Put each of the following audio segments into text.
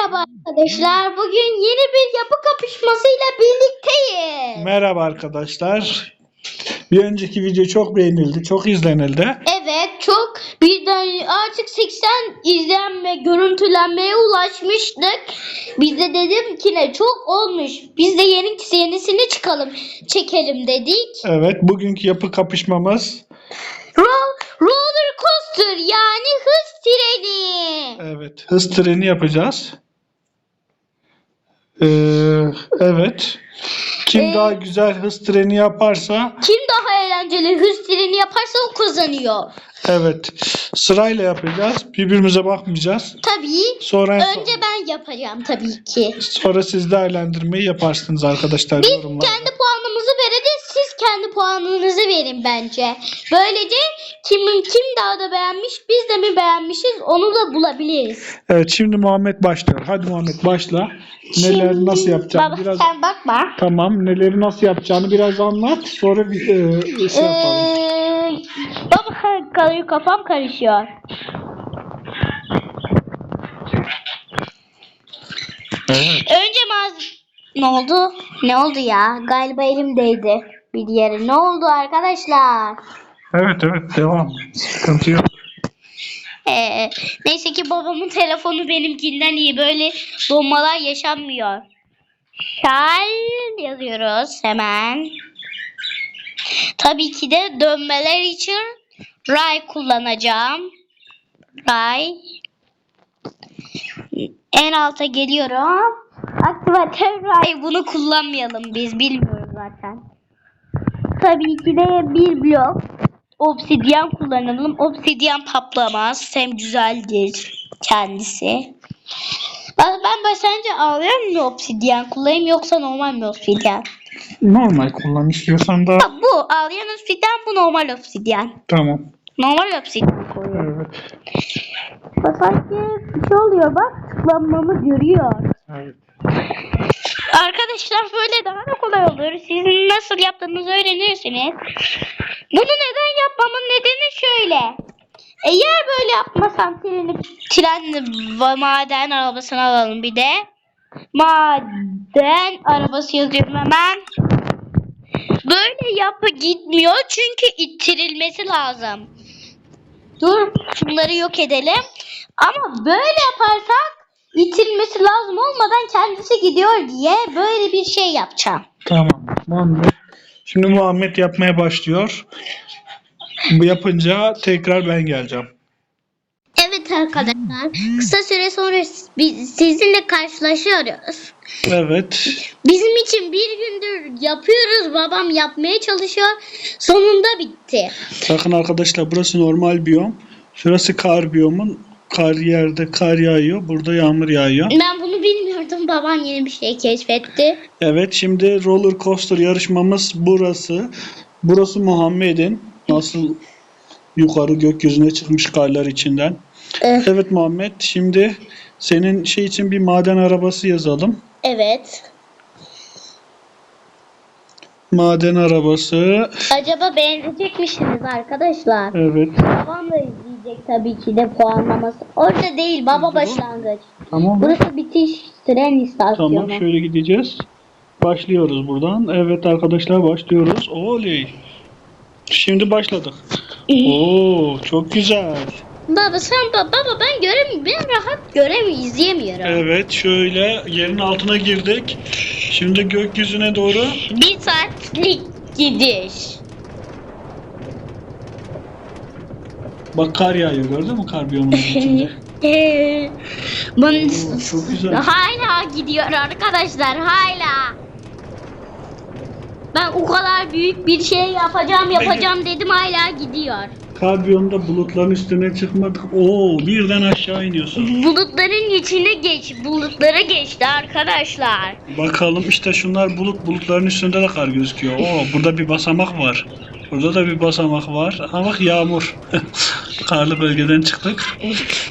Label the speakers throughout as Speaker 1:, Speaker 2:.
Speaker 1: Merhaba arkadaşlar. Bugün yeni bir yapı kapışmasıyla birlikteyiz.
Speaker 2: Merhaba arkadaşlar. Bir önceki video çok beğenildi, çok izlenildi.
Speaker 1: Evet çok birden artık 80 izlenme, görüntülenmeye ulaşmıştık. Biz de dedim ki ne çok olmuş. Biz de yeni yenisini çıkalım, çekelim dedik.
Speaker 2: Evet, bugünkü yapı kapışmamız.
Speaker 1: Roll, roller coaster yani hız treni.
Speaker 2: Evet, hız treni yapacağız. Ee, evet. Kim
Speaker 1: Ee,
Speaker 2: daha güzel hız treni yaparsa,
Speaker 1: Kim daha eğlenceli hız treni yaparsa o kazanıyor.
Speaker 2: evet. Sırayla yapacağız. Birbirimize bakmayacağız.
Speaker 1: Tabii.
Speaker 2: Sonra en son-
Speaker 1: Önce ben yapacağım tabii ki.
Speaker 2: sonra siz değerlendirmeyi yaparsınız arkadaşlar
Speaker 1: Biz
Speaker 2: yorumlarda.
Speaker 1: kendi kendi puanınızı verin bence. Böylece kimin kim daha da beğenmiş, biz de mi beğenmişiz onu da bulabiliriz.
Speaker 2: Evet, şimdi Muhammed başlıyor. Hadi Muhammed başla. Neler
Speaker 1: Şimdi-
Speaker 2: nasıl yapacağını
Speaker 1: Baba
Speaker 2: biraz
Speaker 1: sen bakma.
Speaker 2: Tamam, neleri nasıl yapacağını biraz anlat. Sonra bir e, şey yapalım.
Speaker 1: Ee, baba kafam karışıyor.
Speaker 2: Evet.
Speaker 1: Önce maz... Ne oldu? Ne oldu ya? Galiba elimdeydi bir yere. Ne oldu arkadaşlar?
Speaker 2: Evet evet devam. Sıkıntı yok.
Speaker 1: Ee, neyse ki babamın telefonu benimkinden iyi. Böyle donmalar yaşanmıyor. Şal yazıyoruz hemen. Tabii ki de dönmeler için ray kullanacağım. Ray. En alta geliyorum. Aktivatör ray bunu kullanmayalım biz bilmiyoruz zaten. Tabii ki de bir blok obsidyen kullanalım. Obsidyen paplamaz. Hem güzeldir kendisi. Ben, ben başlayınca ağlayan mı obsidyen kullanayım yoksa normal mi obsidyen?
Speaker 2: Normal kullan istiyorsan da
Speaker 1: Ha, bu ağlayan obsidyen bu normal obsidyen.
Speaker 2: tamam.
Speaker 1: Normal obsidyen koyuyorum.
Speaker 2: Evet.
Speaker 1: Bak, Sanki bir şey oluyor bak tıklanmamı görüyor.
Speaker 2: evet.
Speaker 1: Arkadaşlar böyle daha da kolay olur. Sizin nasıl yaptığınızı öğrenirsiniz. Bunu neden yapmamın nedeni şöyle. Eğer böyle yapmasam treni, tren maden arabasını alalım bir de. Maden arabası yazıyorum hemen. Böyle yapı gitmiyor çünkü ittirilmesi lazım. Dur şunları yok edelim. Ama böyle yaparsak itilmesi lazım olmadan kendisi gidiyor diye böyle bir şey yapacağım.
Speaker 2: Tamam. Muhammed. Şimdi Muhammed yapmaya başlıyor. Bu yapınca tekrar ben geleceğim.
Speaker 1: Evet arkadaşlar kısa süre sonra biz sizinle karşılaşıyoruz.
Speaker 2: Evet.
Speaker 1: Bizim için bir gündür yapıyoruz babam yapmaya çalışıyor sonunda bitti.
Speaker 2: Bakın arkadaşlar burası normal biyom. Şurası kar biyomun. Kar yerde kar yağıyor. Burada yağmur yağıyor.
Speaker 1: Ben bunu bilmiyordum babam yeni bir şey keşfetti.
Speaker 2: Evet şimdi roller coaster yarışmamız burası. Burası Muhammed'in. Nasıl yukarı gökyüzüne çıkmış karlar içinden.
Speaker 1: Eh,
Speaker 2: Evet Muhammed şimdi senin şey için bir maden arabası yazalım.
Speaker 1: evet.
Speaker 2: Maden arabası.
Speaker 1: Acaba beğenecek misiniz arkadaşlar?
Speaker 2: Evet.
Speaker 1: Babam da izleyecek tabii ki de puanlaması. Orada değil baba başlangıç.
Speaker 2: Tamam.
Speaker 1: Burası bitiş tren istasyonu.
Speaker 2: Tamam şöyle gideceğiz. Başlıyoruz buradan. Evet arkadaşlar başlıyoruz. Oley. Şimdi başladık. Oo çok güzel.
Speaker 1: Baba sen baba, baba ben göremiyorum. Ben rahat göremiyorum, izleyemiyorum.
Speaker 2: Evet şöyle yerin altına girdik. Şimdi gökyüzüne doğru.
Speaker 1: Bir saatlik gidiş.
Speaker 2: Bak kar yağıyor gördün mü kar biyomunun içinde?
Speaker 1: Bunun
Speaker 2: Oo, çok güzel.
Speaker 1: hala gidiyor arkadaşlar hala. Ben o kadar büyük bir şey yapacağım yapacağım dedim hala gidiyor.
Speaker 2: Kar biyomunda bulutların üstüne çıkmadık. Oo birden aşağı iniyorsun.
Speaker 1: Bulutların içine geç, bulutlara geçti arkadaşlar.
Speaker 2: Bakalım işte şunlar bulut bulutların üstünde de kar gözüküyor. Oo burada bir basamak var. Burada da bir basamak var. Ama bak yağmur. Karlı bölgeden çıktık.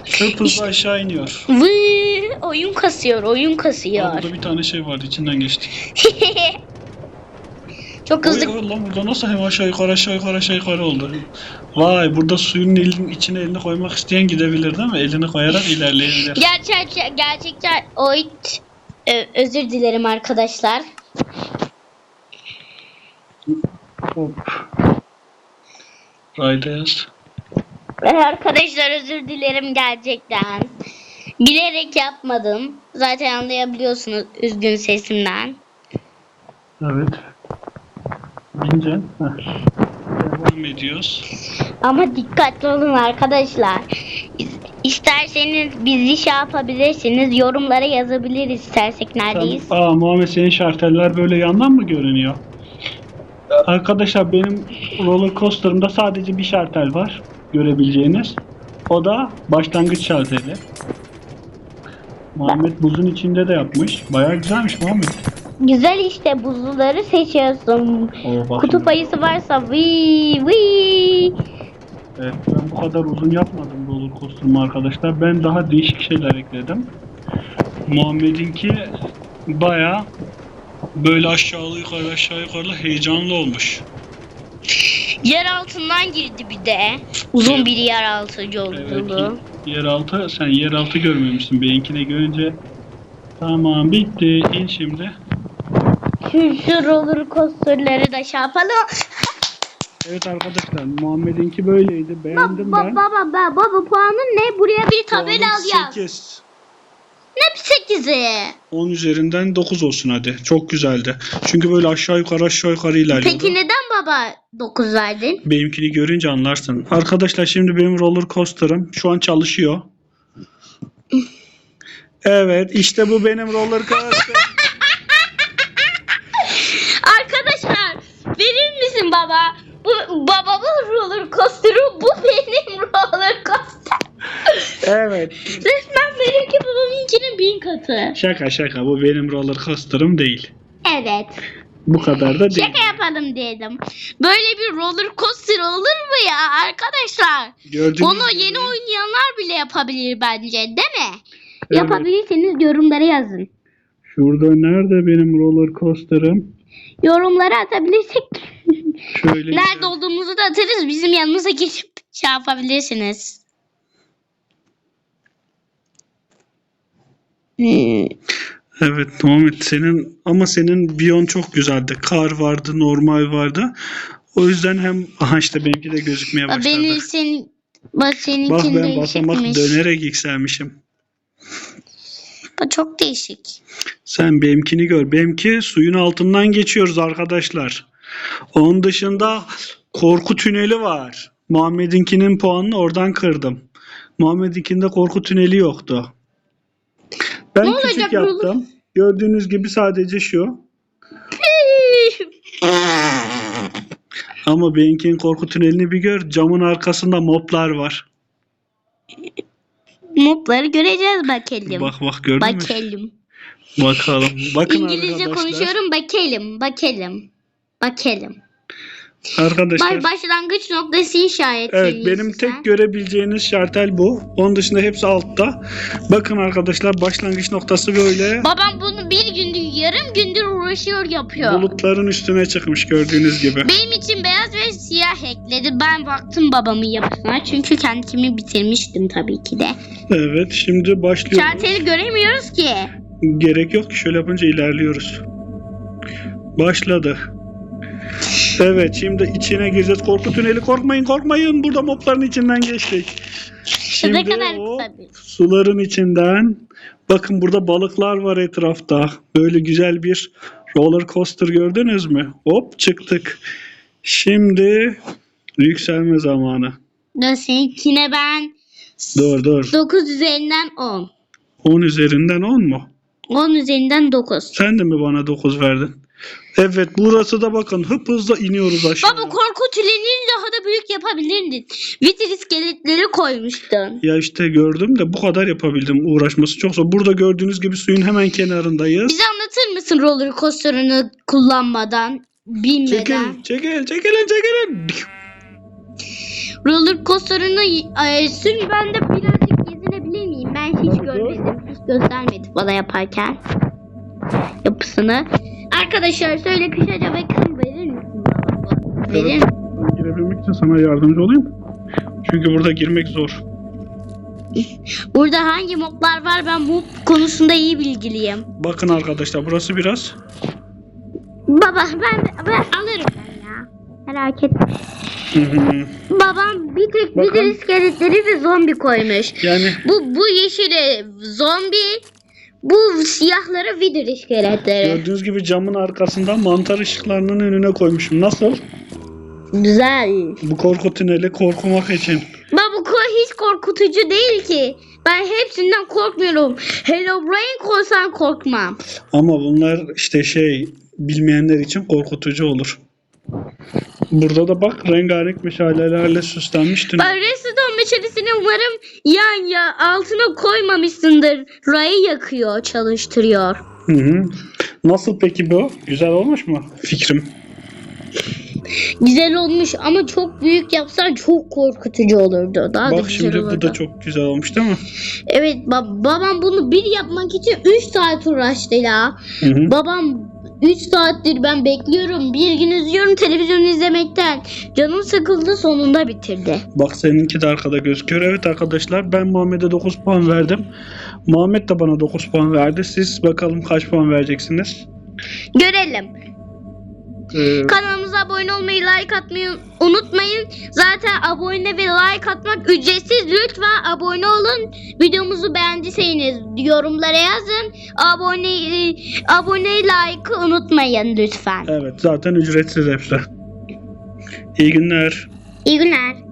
Speaker 2: Çok hızlı aşağı iniyor.
Speaker 1: Vıı, oyun kasıyor, oyun
Speaker 2: Aa,
Speaker 1: kasıyor.
Speaker 2: burada bir tane şey vardı içinden geçtik.
Speaker 1: Çok hızlı.
Speaker 2: Oy, oy, lan burada nasıl hem aşağı yukarı aşağı yukarı aşağı yukarı oldu. Vay burada suyun elin, içine elini koymak isteyen gidebilir değil mi? Elini koyarak ilerleyebilir.
Speaker 1: Gerçek gerçekten oyt Ö- özür dilerim arkadaşlar.
Speaker 2: Hop. Yaz.
Speaker 1: Arkadaşlar özür dilerim gerçekten. Bilerek yapmadım. Zaten anlayabiliyorsunuz üzgün sesimden.
Speaker 2: Evet. Heh. Devam ediyoruz.
Speaker 1: Ama dikkatli olun arkadaşlar. İs- İsterseniz bizi şey yapabilirsiniz. Yorumlara yazabiliriz istersek neredeyiz.
Speaker 2: Tamam. Aa Muhammed senin şarteller böyle yandan mı görünüyor? Arkadaşlar benim roller coaster'ımda sadece bir şartel var görebileceğiniz. O da başlangıç şarteli. Muhammed buzun içinde de yapmış. Bayağı güzelmiş Muhammed.
Speaker 1: Güzel işte buzluları seçiyorsun.
Speaker 2: Oo, bak
Speaker 1: Kutup ayısı varsa vi vi.
Speaker 2: Evet, ben bu kadar uzun yapmadım roller coaster'ımı arkadaşlar. Ben daha değişik şeyler ekledim. Muhammed'inki bayağı böyle aşağı yukarı aşağı yukarı heyecanlı olmuş.
Speaker 1: Yer altından girdi bir de. Uzun bir yer altı
Speaker 2: Evet,
Speaker 1: yolculuğu.
Speaker 2: yeraltı sen yeraltı görmemişsin. Benimkini görünce tamam bitti. İn şimdi.
Speaker 1: Şu, roller coasterları da şey yapalım.
Speaker 2: Evet arkadaşlar Muhammed'inki böyleydi. Beğendim
Speaker 1: Baba
Speaker 2: ben.
Speaker 1: baba baba baba puanın ne? Buraya bir tabela yaz.
Speaker 2: 8.
Speaker 1: Ne bir sekizi?
Speaker 2: 10 üzerinden 9 olsun hadi. Çok güzeldi. Çünkü böyle aşağı yukarı aşağı yukarı ilerliyordu.
Speaker 1: Peki neden baba 9 verdin?
Speaker 2: Benimkini görünce anlarsın. Arkadaşlar şimdi benim roller coaster'ım şu an çalışıyor. Evet işte bu benim roller coaster.
Speaker 1: Arkadaşlar verir misin baba? Bu babamın roller coaster'ı bu benim roller coaster.
Speaker 2: evet.
Speaker 1: Resmen babamınkinin bin katı.
Speaker 2: Şaka şaka bu benim roller coaster'ım değil.
Speaker 1: Evet.
Speaker 2: Bu kadar da değil.
Speaker 1: Şaka yapalım dedim. Böyle bir roller coaster olur mu ya arkadaşlar?
Speaker 2: Gördüğünüz
Speaker 1: Onu
Speaker 2: gibi-
Speaker 1: yeni oynayanlar bile yapabilir bence değil mi?
Speaker 2: Evet.
Speaker 1: Yapabilirseniz yorumlara yazın.
Speaker 2: Şurada nerede benim roller coaster'ım?
Speaker 1: Yorumlara atabilirsek
Speaker 2: Şöyle
Speaker 1: nerede olduğumuzu da atarız. Bizim yanımıza geçip şey yapabilirsiniz.
Speaker 2: Evet Muhammed senin ama senin biyon çok güzeldi. Kar vardı, normal vardı. O yüzden hem aha işte benimki de gözükmeye
Speaker 1: Bak
Speaker 2: başladı.
Speaker 1: Benim senin bak
Speaker 2: Bak
Speaker 1: seninkin
Speaker 2: ben basamak dönerek yükselmişim.
Speaker 1: Bak çok değişik.
Speaker 2: Sen benimkini gör. Benimki suyun altından geçiyoruz arkadaşlar. Onun dışında korku tüneli var. Muhammed'inkinin puanını oradan kırdım. Muhammed'inkinde korku tüneli yoktu. Ben
Speaker 1: Ne
Speaker 2: küçük
Speaker 1: olacak
Speaker 2: yaptım. Gördüğünüz gibi sadece şu. Ama benimkinin korku tünelini bir gör. Camın arkasında moblar var.
Speaker 1: Mobları göreceğiz bakalım.
Speaker 2: Bak bak gördün mü?
Speaker 1: bakalım.
Speaker 2: Bakalım. Bakın
Speaker 1: İngilizce
Speaker 2: arkadaşlar.
Speaker 1: konuşuyorum bakalım bakalım. Bakalım.
Speaker 2: Arkadaşlar.
Speaker 1: Baş, başlangıç noktası işaret.
Speaker 2: Evet benim tek görebileceğiniz şartel bu. Onun dışında hepsi altta. Bakın arkadaşlar başlangıç noktası böyle.
Speaker 1: Babam bunu bir gündür yarım gündür uğraşıyor yapıyor.
Speaker 2: Bulutların üstüne çıkmış gördüğünüz gibi.
Speaker 1: Benim için beyaz ve siyah ekledi. Ben baktım babamın yapısına. Çünkü kendimi bitirmiştim tabii ki de.
Speaker 2: Evet şimdi başlıyoruz.
Speaker 1: Şarteli göremiyoruz ki.
Speaker 2: Gerek yok ki şöyle yapınca ilerliyoruz. Başladı. Evet şimdi içine gireceğiz. Korku tüneli korkmayın korkmayın. Burada mobların içinden geçtik. Şimdi
Speaker 1: kadar
Speaker 2: o suların içinden bakın burada balıklar var etrafta. Böyle güzel bir roller coaster gördünüz mü? Hop çıktık. Şimdi yükselme zamanı.
Speaker 1: Seninkine ben
Speaker 2: Dur dur.
Speaker 1: 9 üzerinden 10.
Speaker 2: 10 üzerinden 10 mu?
Speaker 1: 10 üzerinden 9.
Speaker 2: Sen de mi bana 9 verdin? Evet burası da bakın hıp hızla iniyoruz aşağı.
Speaker 1: Baba korku tünelini daha da büyük yapabilirdin. Vitir iskeletleri koymuştun.
Speaker 2: Ya işte gördüm de bu kadar yapabildim. Uğraşması çok zor. Burada gördüğünüz gibi suyun hemen kenarındayız.
Speaker 1: Bize anlatır mısın roller coaster'ını kullanmadan, bilmeden?
Speaker 2: Çekil, çekil, çekilin, çekilin.
Speaker 1: Roller coaster'ını e, sür ben de birazcık gezinebilir miyim? Ben hiç görmedim. Hiç göstermedi bana yaparken yapısını. Arkadaşlar şöyle kısaca bakın verir misiniz? Verir misin?
Speaker 2: Girebilmek için sana yardımcı olayım. Çünkü burada girmek zor.
Speaker 1: Burada hangi moblar var ben bu konusunda iyi bilgiliyim.
Speaker 2: Bakın arkadaşlar burası biraz
Speaker 1: Baba ben, ben alırım ben ya. Merak etme. Babam bir tek
Speaker 2: Bakın.
Speaker 1: bir iskeletleri ve zombi koymuş.
Speaker 2: yani
Speaker 1: Bu bu yeşili zombi, bu siyahları vidir iskeletleri.
Speaker 2: gördüğünüz gibi camın arkasında mantar ışıklarının önüne koymuşum. Nasıl?
Speaker 1: Güzel.
Speaker 2: Bu korku tüneli korkmak için.
Speaker 1: Baba bu ko- hiç korkutucu değil ki. Ben hepsinden korkmuyorum. Hello Brain koysan korkmam.
Speaker 2: Ama bunlar işte şey bilmeyenler için korkutucu olur. Burada da bak rengarenk meşalelerle süslenmiş tünel.
Speaker 1: Ben Redstone meşalesini umarım yan ya altına koymamışsındır. Rayı yakıyor, çalıştırıyor.
Speaker 2: Hı hı. Nasıl peki bu? Güzel olmuş mu fikrim?
Speaker 1: Güzel olmuş ama çok büyük yapsan çok korkutucu olurdu. Daha da
Speaker 2: Bak
Speaker 1: güzel
Speaker 2: şimdi
Speaker 1: olurdu.
Speaker 2: bu da çok güzel olmuş değil mi?
Speaker 1: Evet ba- babam bunu bir yapmak için 3 saat uğraştı ya.
Speaker 2: Hı hı.
Speaker 1: Babam 3 saattir ben bekliyorum. Bir gün izliyorum televizyon izlemekten. Canım sıkıldı sonunda bitirdi.
Speaker 2: Bak seninki de arkada gözüküyor. Evet arkadaşlar ben Muhammed'e 9 puan verdim. Muhammed de bana 9 puan verdi. Siz bakalım kaç puan vereceksiniz?
Speaker 1: Görelim.
Speaker 2: Ee,
Speaker 1: Kanalımıza abone olmayı, like atmayı unutmayın. Zaten abone ve like atmak ücretsiz. Lütfen abone olun. Videomuzu beğendiyseniz yorumlara yazın. Abone abone like'ı unutmayın lütfen.
Speaker 2: evet zaten ücretsiz hepsi. İyi günler.
Speaker 1: İyi günler.